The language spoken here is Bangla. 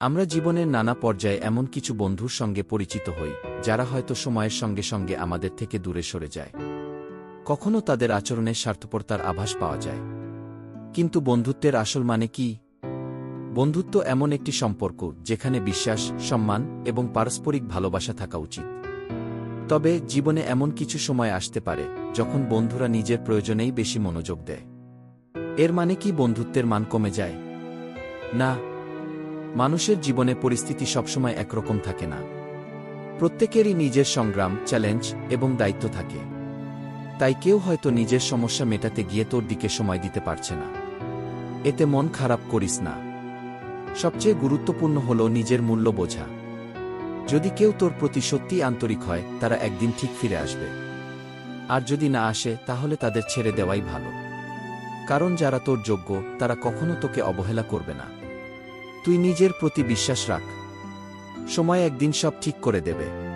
আমরা জীবনের নানা পর্যায়ে এমন কিছু বন্ধুর সঙ্গে পরিচিত হই, যারা হয়তো সময়ের সঙ্গে সঙ্গে আমাদের থেকে দূরে সরে যায়। কখনো তাদের আচরণের স্বার্থপরতার আভাস পাওয়া যায়। কিন্তু বন্ধুত্বের আসল মানে কি? বন্ধুত্ব এমন একটি সম্পর্ক, যেখানে বিশ্বাস, সম্মান এবং পারস্পরিক ভালোবাসা থাকা উচিত। তবে জীবনে এমন কিছু সময় আসতে পারে, যখন বন্ধুরা নিজের প্রয়োজনেই বেশি মনোযোগ দেয়। এর মানে কি বন্ধুত্বের মান কমে যায়? না মানুষের জীবনে পরিস্থিতি সবসময় একরকম থাকে না। প্রত্যেকেরই নিজের সংগ্রাম, চ্যালেঞ্জ এবং দায়িত্ব থাকে। তাই কেউ হয়তো নিজের সমস্যা মেটাতে গিয়ে তোর দিকে সময় দিতে পারছে না। এতে মন খারাপ করিস না। সবচেয়ে গুরুত্বপূর্ণ হল নিজের মূল্য বোঝা। যদি কেউ তোর প্রতি সত্যি আন্তরিক হয়, তারা একদিন ঠিক ফিরে আসবে। আর যদি না আসে, তাহলে তাদের ছেড়ে দেওয়াই ভালো। কারণ যারা তোর যোগ্য, তারা কখনো তোকে অবহেলা করবে না। তুই নিজের প্রতি বিশ্বাস রাখ। সময় একদিন সব ঠিক করে দেবে।